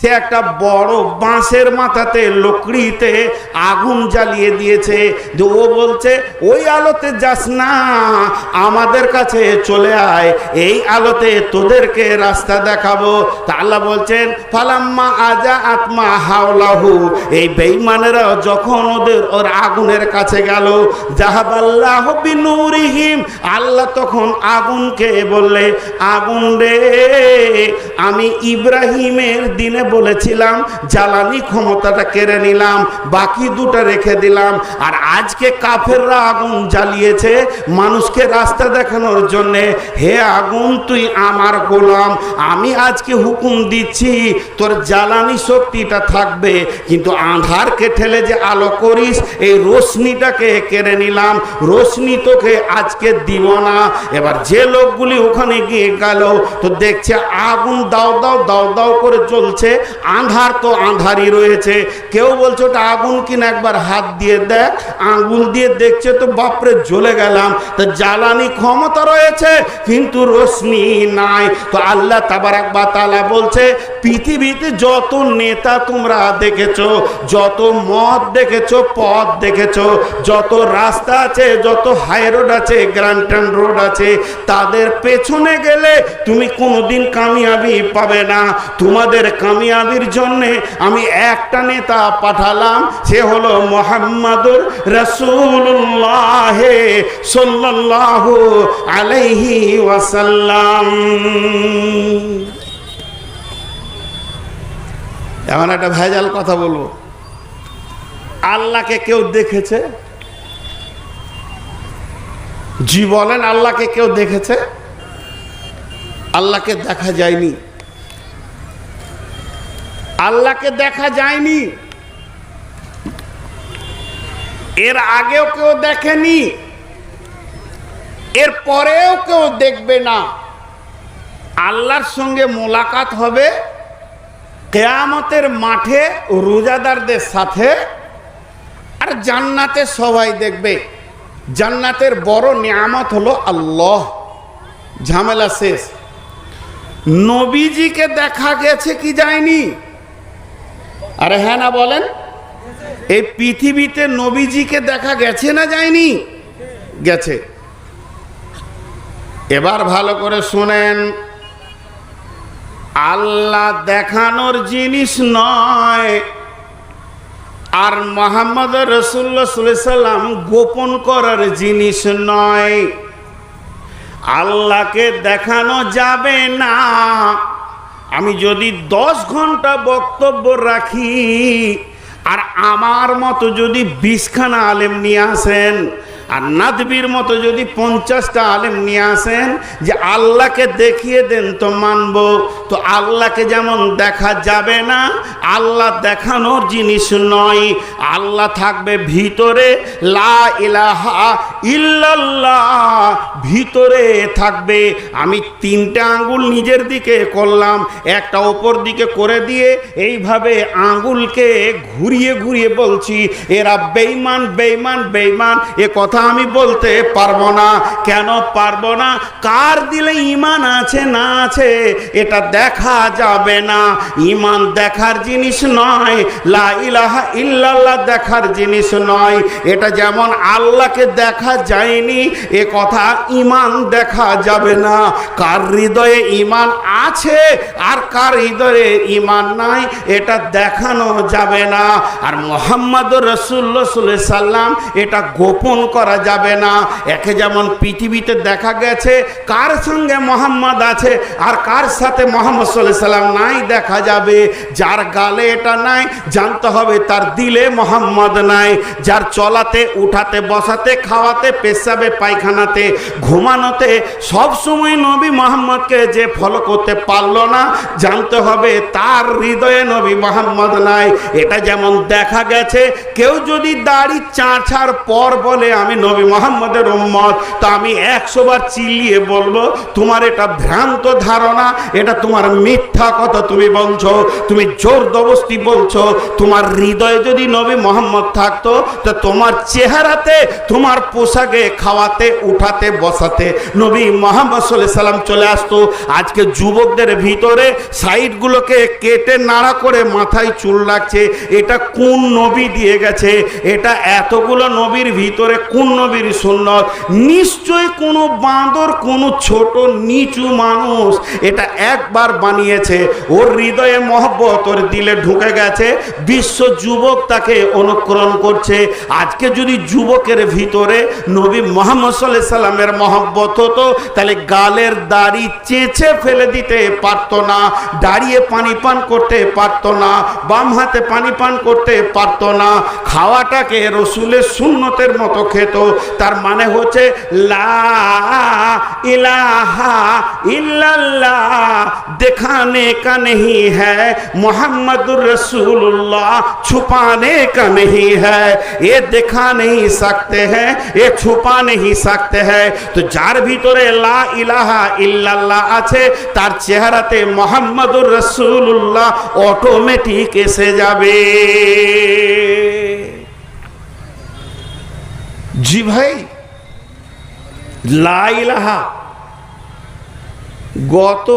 সে একটা বড় বাঁশের মাথাতে লকড়িতে আগুন জ্বালিয়ে দিয়েছে। যে ও বলছে, ওই আলোতে যাস না, আমাদের কাছে চলে আয়, এই আলোতে তোদেরকে রাস্তা দেখাবো। তা বলছেন, ফালাম্মা আজা আত্মা হাওলাহু। এই বেঈমানেরা যখন ওদের ওর আগুনের কাছে গেল, জাহাবাল্লাহ বিনুরিহিম। আল্লাহ তখন আগুনকে বললে, আগুন রে, আমি ইব্রাহিমের দিনে বলেছিলাম, জ্বালানি ক্ষমতাটা কেড়ে নিলাম, বাকি দুটো রেখে দিলাম, আর আজকে কাফেররা আগুন জ্বালিয়েছে মানুষকে রাস্তা দেখানোর জন্যে। হে আগুন, তুই আমার গোলাম, আমি আজকে হুকুম দিচ্ছি, তোর জ্বালানি শক্তিটা থাকবে, কিন্তু আধারকে ঠেলে যে আলো করিস, এই রোশনিটাকে কেড়ে নিলাম রোশনি তোকে আজকে দিব না। এবার যে লোকগুলি ওখানে গিয়ে গেল, তো দেখছে আগুন দাও দাও দাও দাও করে চলছে আধার তো আধারই রয়েছে। কেউ বলছে ওটা আগুন কিনা, একবার হাত দিয়ে দেখ। আঙ্গুল দিয়ে দেখছে তো বাপরে, জ্বলে গেলাম। তো জ্বালানি ক্ষমতা রয়েছে, কিন্তু রোশনি নাই। তো আল্লাহ তাবারাক বা তাআলা বলছে, পৃথিবীতে যত নেতা তোমরা দেখেছ, যত মত দেখেছ পথ দেখেছ, যত রাস্তা আছে, যত হাই রোড আছে গ্রান্টন রোড আছে, তাদের পেছনে গেলে তুমি কোনোদিন কামিয়াবি পাবে না। তোমাদের কামিয়াবির জন্যে আমি একটা নেতা পাঠালাম, সে হলো মোহাম্মদুর রসুল্লাহ সাল্লাল্লাহু আলাইহি ওয়াসাল্লাম। এমন একটা ভেজাল কথা বলব। আল্লাহকে কেউ দেখেছে? জি বলেন, আল্লাহকে কেউ দেখেছে? আল্লাহকে দেখা যায়নি। আল্লাহকে দেখা যায়নি। এর আগেও কেউ দেখেনি। এর পরেও কেউ দেখবে না। আল্লাহর সঙ্গে মোলাকাত হবে কেয়ামতের মাঠে রোজাদারদের সাথে আর জান্নাতে সবাই দেখবে। জান্নাতের বড় নিয়ামত হলো আল্লাহ। ঝামেলা শেষ। নবীজিকে দেখা গেছে কি যায়নি? আরে হ্যাঁ না বলেন। এই পৃথিবীতে নবীজিকে দেখা গেছে না যায়নি? গেছে। এবার ভালো করে শুনেন। আল্লাহ দেখানোর জিনিস নয়। আর মোহাম্মদ রসুল্লা সাল্লাম গোপন করার জিনিস নয়। আল্লাহকে দেখানো যাবে না। আমি যদি দশ ঘণ্টা বক্তব্য রাখি, আর আমার মতো যদি বিশখানা আলেম নিয়ে আসেন, আর নাদবির মতো যদি পঞ্চাশটা আলেম নিয়ে আসেন যে আল্লাহকে দেখিয়ে দেন তো মানব, তো আল্লাহকে যেমন দেখা যাবে না, আল্লাহ দেখানোর জিনিস নয়। আল্লাহ থাকবে ভিতরে, লা ইলাহা ইল্লাল্লাহ, ভিতরে থাকবে। আমি তিনটা আঙ্গুল নিজের দিকে করলাম, একটা ওপর দিকে করে দিয়ে এইভাবে আঙ্গুলকে ঘুরিয়ে ঘুরিয়ে বলছি, এরা বেইমান বেইমান বেইমান এ কথা আমি বলতে পারব না। কেন পারব না? কার দিলে ইমান আছে না আছে, এটা দেখা যাবে না। ইমান দেখার জিনিস নয়, লা ইলাহা ইল্লাল্লাহ দেখার জিনিস নয়। এটা যেমন আল্লাহকে দেখা যায়নি, এ কথা ইমান দেখা যাবে না। কার হৃদয়ে ইমান আছে আর কার হৃদয়ে ইমান নাই, এটা দেখানো যাবে না। আর মোহাম্মদ রসুল্লা সাল্লাম, এটা গোপন করা যাবে না। একে যেমন পৃথিবীতে দেখা গেছে, কার সঙ্গে মোহাম্মদ আছে আর কার সাথে মোহাম্মদ সাল্লাহ সাল্লাম নাই, দেখা যাবে। যার গালে এটা নাই, জানতে হবে তার দিলে মোহাম্মদ নাই। যার চলাতে, উঠাতে, বসাতে, খাওয়াতে পেশাবে, পায়খানাতে, ঘুমানোতে, সব সময় নবী মোহাম্মদকে যে ফলো করতে পারল না, জানতে হবে তার হৃদয়ে নবী মোহাম্মদ নাই। এটা যেমন দেখা গেছে, কেউ যদি দাড়ি চাঁচার পর বলে, আমি নবী মোহাম্মদের উম্মত তা আমি একশো বার চিল্লিয়ে বলব, তোমার এটা ভ্রান্ত ধারণা, এটা তোমার মিথ্যা কথা তুমি বলছো, তুমি জোর দবস্তি বলছো, তোমার হৃদয়ে যদি নবী মোহাম্মদ থাকতো, তা তোমার চেহারাতে তোমার পোশাক, খাওয়াতে, উঠাতে, বসাতে নবী মোহাম্মদ সাল্লাহ সাল্লাম চলে আসতো। আজকে যুবকদের ভিতরে সাইডগুলোকে কেটে নাড়া করে মাথায় চুল লাগছে এটা কোন নবী দিয়ে গেছে? এটা এতগুলো নবীর ভিতরে কোন নবীর সুন্নত? নিশ্চয় কোনো বাঁদর, কোনো ছোট, নিচু মানুষ এটা একবার বানিয়েছে। ওর হৃদয়ে মহব্বত, ওর দিলে ঢুকে গেছে। বিশ্ব যুবক তাকে অনুকরণ করছে। আজকে যদি যুবকের ভিতরে নবী মোহাম্মদ সাল্লাহ সাল্লামের মহব্বত হতো, তাহলে গালের দাড়ি চেঁচে ফেলে দিতে পারতো না, দাঁড়িয়ে পানি পান করতে পারতো না, বাম হাতে পানি পান করতে পারতো না, খাওয়াটাকে রসুলের সুন্নতের মতো খেত, তার মানে হচ্ছে লা ইলাহা ইল্লাল্লাহ দেখানে का नहीं है मोहम्मद रसूलुल्लाह छुपाने का नहीं है ये दिखा नहीं सकते हैं ये छुपा नहीं सकते हैं তো যার ভিতরে লা ইলাহা ইল্লাল্লাহ আছে তার চেহারাতে মোহাম্মদুর রসুল্লাহ অটোমেটিক এসে যাবে জি ভাই লা ইলাহা গত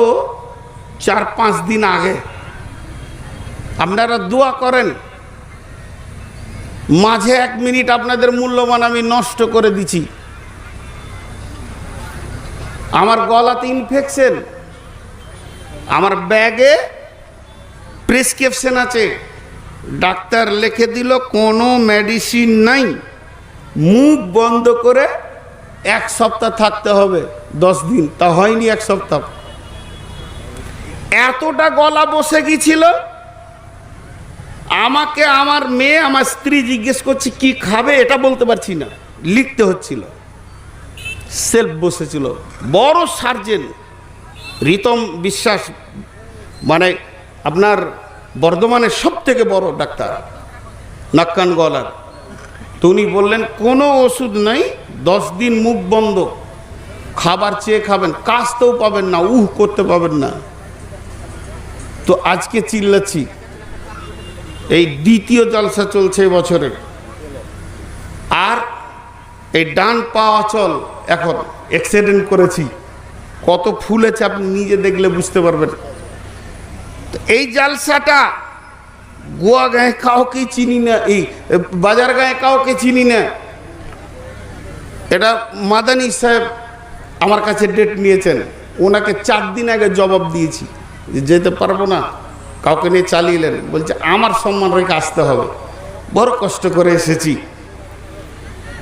চার পাঁচ দিন আগে আপনারা দোয়া করেন, মাঝে এক মিনিট আপনাদের মূল্যবান আমি নষ্ট করে দিছি। আমার গলাতে ইনফেকশন আমার ব্যাগে প্রেসক্রিপশন আছে। ডাক্তার লিখে দিল, কোনো মেডিসিন নাই। মুখ বন্ধ করে এক সপ্তাহ থাকতে হবে, দশ দিন। তা হয়নি এক সপ্তাহ। এতটা গলা বসে গিয়েছিল, আমাকে আমার মেয়ে, আমার স্ত্রী জিজ্ঞেস করছে, কি খাবে? এটা বলতে পারছি না। লিখতে হচ্ছিল। সেলফ বসেছিল। বড় সার্জেন, রিতম বিশ্বাস মানে আপনার বর্ধমানের সব থেকে বড় ডাক্তার, নাক্কান গলার। তো উনি বললেন, কোনো ওষুধ নাই দশ দিন মুখ বন্ধ। খাবার চেয়ে খাবেন কাজতেও পাবেন না, উহ, করতে পাবেন না। তো আজকে চিল্লাচ্ছি। এই দ্বিতীয় জলসা চলছে এবছরের আর এই ডান পা অচল, এখন অ্যাক্সিডেন্ট করেছি। কত ফুলেছে আপনি নিজে দেখলে বুঝতে পারবেন। এই জালসাটা গোয়া গায়ে কাউকে চিনি না, এই বাজার গায়ে কাউকে চিনি না। এটা মাদানি সাহেব আমার কাছে ডেট নিয়েছেন। ওনাকে চার দিন আগে জবাব দিয়েছি যে যেতে পারব না, কাউকে নিয়ে চালিয়েলেন। বলছে, আমার সম্মান রেখে আসতে হবে। বড় কষ্ট করে এসেছি।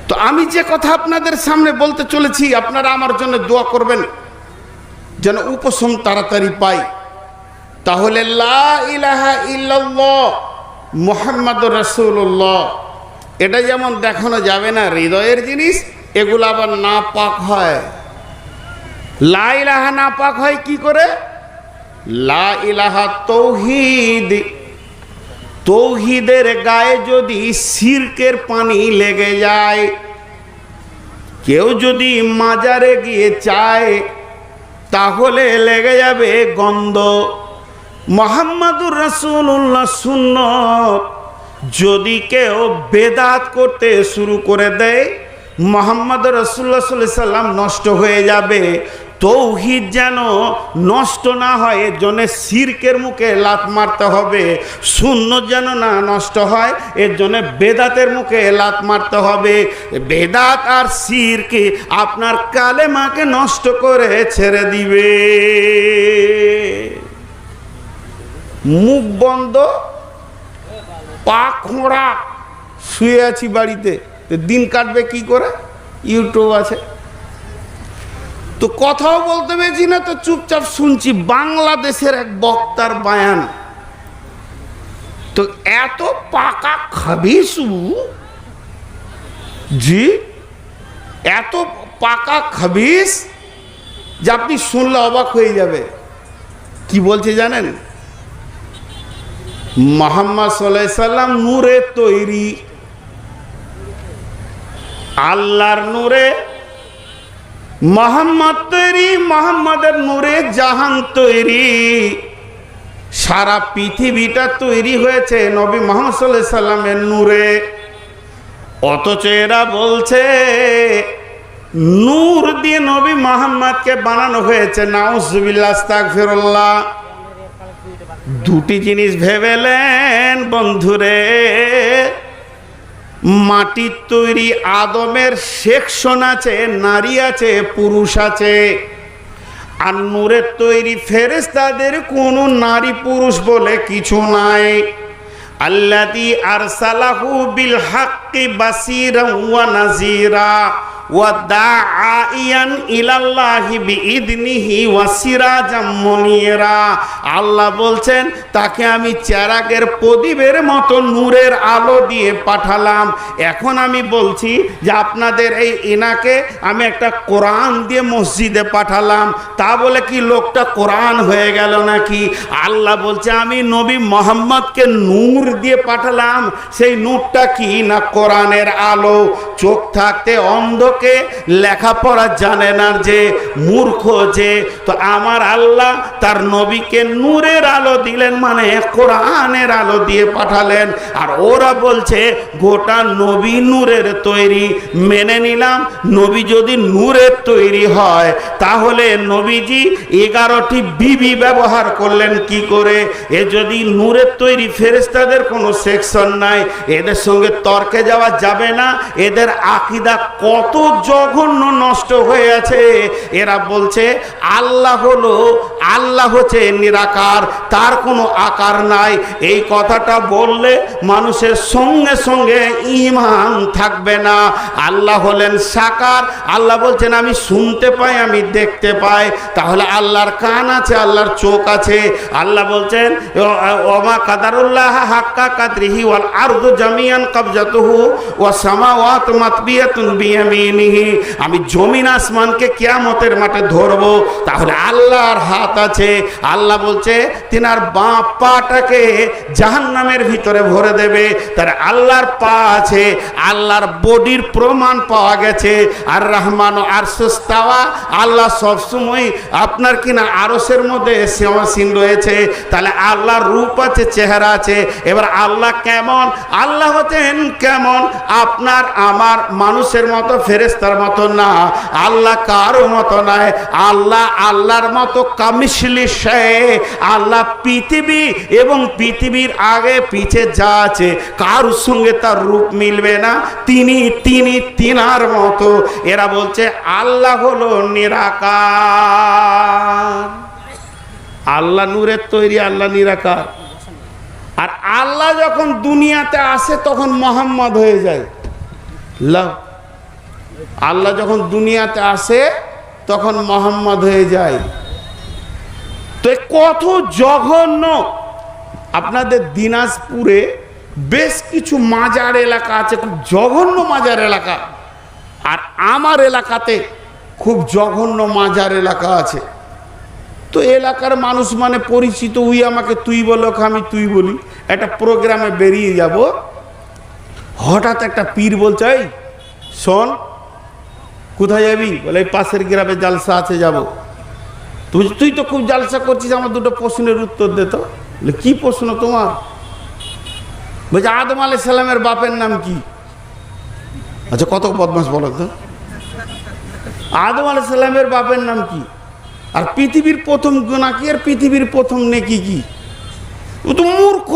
তো আমি যে কথা আপনাদের সামনে বলতে চলেছি, আপনারা আমার জন্য দোয়া করবেন, যেন উপশম তাড়াতাড়ি পাই। তাহলে মোহাম্মদ রসুল্লাহ এটা যেমন দেখানো যাবে না, হৃদয়ের জিনিস এগুলো আবার না পাক হয়। লা ইলাহা না পাক হয় কি করে? লা ইলাহা তৌহিদ। তৌহিদের গায়ে যদি সিরকের পানি লেগে যায়, কেউ যদি মাজারে গিয়ে চায়, তাহলে লেগে যাবে গন্ধ। মোহাম্মদুর রসুল্লাহ শূন্য যদি কেউ বেদাত করতে শুরু করে দেয় মোহাম্মদ রসুল্লাহ সাল্লাম নষ্ট হয়ে যাবে। তৌহিদ যেন নষ্ট না হয় এর জন্য সিরকের মুখে লাত মারতে হবে। শূন্য যেন না নষ্ট হয় এর জন্য বেদাতের মুখে লাত মারতে হবে। বেদাত আর সিরকে আপনার কালেমাকে নষ্ট করে ছেড়ে দিবে। মুখ বন্ধ, পা খোঁড়া, শুয়ে আছি বাড়িতে। তো দিন কাটবে কি করে? ইউটিউব আছে। তো কথাও বলতে পেরেছি না, তো চুপচাপ শুনছি বাংলাদেশের এক বক্তার বায়ান। তো এত পাকা খাবিসু জি? এত পাকা খাবিস যে আপনি শুনলে অবাক হয়ে যাবে। কি বলছে জানেন? মোহাম্মদ সাল্লাম নূরে তৈরি আল্লাহর নূরে, মোহাম্মদ তৈরি, মোহাম্মদের নূরে জাহান তৈরি। সারা পৃথিবীটা তৈরি হয়েছে নবী মোহাম্মদ সাল্লামের নূরে। অথচ এরা বলছে, নূর দিয়ে নবী মোহাম্মদকে বানানো হয়েছে। নাউজুবিল্লাহ দুটি জিনিস ভেবেলেন বন্ধুরে। মাটির তৈরি আদমের সেকশন আছে, নারী আছে, পুরুষ আছে। আর নূরের তৈরি ফেরেস তাদের কোনো নারী পুরুষ বলে কিছু নাই। আল্লাদি আরসালাহু বিল হাক্কি বাসিরা ওয়া নাজিরা আল্লাহ বলছেন, তাকে আমি চেরাগের প্রদীপের মতো নূরের আলো দিয়ে পাঠালাম। এখন আমি বলছি যে আপনাদের এই ইনাকে আমি একটা কোরআন দিয়ে মসজিদে পাঠালাম। তা বলে কি লোকটা কোরআন হয়ে গেল নাকি? আল্লাহ বলছে, আমি নবী মোহাম্মদকে নূর দিয়ে পাঠালাম। সেই নূরটা কি না কোরআনের আলো? চোখ থাকতে অন্ধকে লেখাপড়া জানে না যে মূর্খ যে। তো আমার আল্লাহ তার নবীকে নূরের আলো দিলেন মানে কোরআনের আলো দিয়ে পাঠালেন। আর ওরা বলছে, গোটা নবী নূরের তৈরি। মেনে নিলাম, নবী যদি নূরের তৈরি হয়, তাহলে নবীজি এগারোটি বিবি ব্যবহার করলেন কি করে? এ যদি নূরের তৈরি ফেরেস্তাদের কোনো সেকশন নাই, এদের সঙ্গে তর্কে যাওয়া যাবে না। এদের আকিদা কত জঘন্য নষ্ট হয়ে আছে এরা বলছে, আল্লাহ হলো, আল্লাহ হচ্ছে নিরাকার, তার কোনো আকার নাই। এই কথাটা বললে মানুষের সঙ্গে সঙ্গে ইমান থাকবে না। আল্লাহ হলেন সাকার। আল্লাহ বলছেন, আমি শুনতে পাই, আমি দেখতে পাই। তাহলে আল্লাহর কান আছে, আল্লাহর চোখ আছে। আল্লাহ বলছেন ওমা কাদারুল্লাহ হাক্কা কাদরিহি ওয়াল আরদু জামিয়ান কবজাতুহু ওয়া সামাওয়াত মাতবিয়াতুন বিয়ামিনিহি আমি জমিন আসমানকে কিয়ামতের মাঠে ধরবো। তাহলে আল্লাহর হাত আছে। আল্লাহ বলছে, তিনার বাঁ পাটাকে জাহান্নামের ভিতরে ভরে দেবে। তার আল্লাহর পা আছে, আল্লাহর বডির প্রমাণ পাওয়া গেছে। আর রহমান আর সুস্তাওয়া, আল্লাহ সবসময় আপনার কিনা আরসের মধ্যে সীমাসীন রয়েছে। তাহলে আল্লাহর রূপ আছে, চেহারা আছে। এবার আল্লাহ কেমন? আল্লাহ হচ্ছেন কেমন? আপনার, আমার মানুষের মতো ফেরেস্তার মতো না, আল্লাহ কারও মতো নয় আল্লাহ আল্লাহর মতো কামিশলি আল্লাহ পৃথিবী এবং পৃথিবীর আগে পিছে যা আছে, কারোর সঙ্গে তার রূপ মিলবে না। তিনি তিনি, তিনার মতো। এরা বলছে, আল্লাহ হলো নিরাকার। আল্লাহ নূরের তৈরি, আল্লাহ নিরাকার। আর আল্লাহ যখন দুনিয়াতে আসে, তখন মোহাম্মদ হয়ে যায়। লাভ আল্লাহ যখন দুনিয়াতে আসে, তখন মোহাম্মদ হয়ে যায়। তো কত জঘন্য। আপনাদের দিনাজপুরে বেশ কিছু মাজার এলাকা আছে, খুব জঘন্য মাজার এলাকা। আর আমার এলাকাতে খুব জঘন্য মাজার এলাকা আছে। তো এলাকার মানুষ মানে পরিচিত, উই আমাকে তুই বলো, আমি তুই বলি। একটা প্রোগ্রামে বেরিয়ে যাব। হঠাৎ একটা পীর বলছে শোন কোথায় যাবি? বলে পাশের গ্রামে জালসা আছে, যাব। তুই তুই তো খুব জালসা করছিস, আমার দুটো প্রশ্নের উত্তর দে তো। বলে, কি প্রশ্ন তোমার? বলছে, আদম আলাই সালামের বাপের নাম কি? আচ্ছা কত বদমাস বলো তো। আদম আলাই সালামের বাপের নাম কি? আর পৃথিবীর প্রথম গুণা কি আর পৃথিবীর প্রথম নেকি কি? ও তো মূর্খ!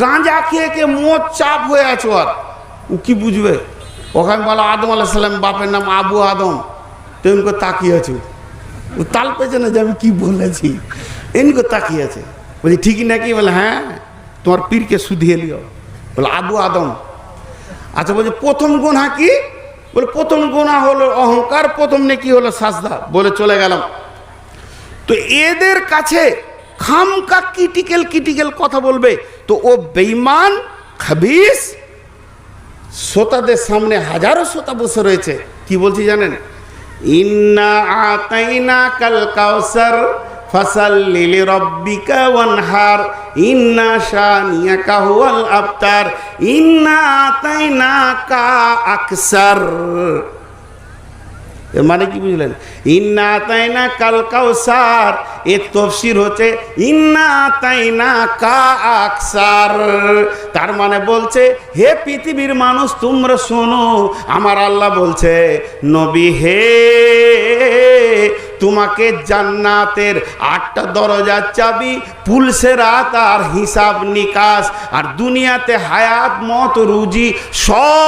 গাঁজা খেয়ে খেয়ে মদ চাপ হয়ে আছো আর। ও কি বুঝবে? ওখানে বলো আদম আলাহ সাল্লাম বাপের নাম আবু আদম। করে তাকিয়ে আছে। ও তাল পেছে না যে আমি কি বলেছি? এমনি করে তাকিয়ে আছে। বলছি, ঠিকই নাকি? বলে হ্যাঁ তোমার পীরকে শুধিয়ে লিও বলে, আবু আদম। আচ্ছা বলছে, প্রথম গুণা কি? বলে, প্রথম গুণা হলো অহংকার, প্রথম নেকি হলো সাজদা। বলে, চলে গেলাম। তো এদের কাছে খামকা কিটিকেল কিটিকেল কথা বলবে। তো ও বেইমান খাবিস শ্রোতাদের সামনে হাজারো শ্রোতা বসে রয়েছে। কি বলছি জানেন? ইন্না আতাইনা কাল কাউসার ফাসাল্লি লিরাব্বিকা ওয়ানহার, ইন্না শানিয়াকা হুয়াল আবতার, ইন্না আতাইনাকা আকসার। মানে কি বুঝলেন? ইন্না তাইনা কাল কাউসার এর তফসির হচ্ছে, ইন্না তাইনা কা আকসার। তার মানে বলছে, হে পৃথিবীর মানুষ, তোমরা শোনো, আমার আল্লাহ বলছে, নবী হে, তোমাকে জান্নাতের আটটা দরজার চাবি পুলসে রাত আর হিসাব নিকাশ, আর দুনিয়াতে হায়াত, মত, রুজি সব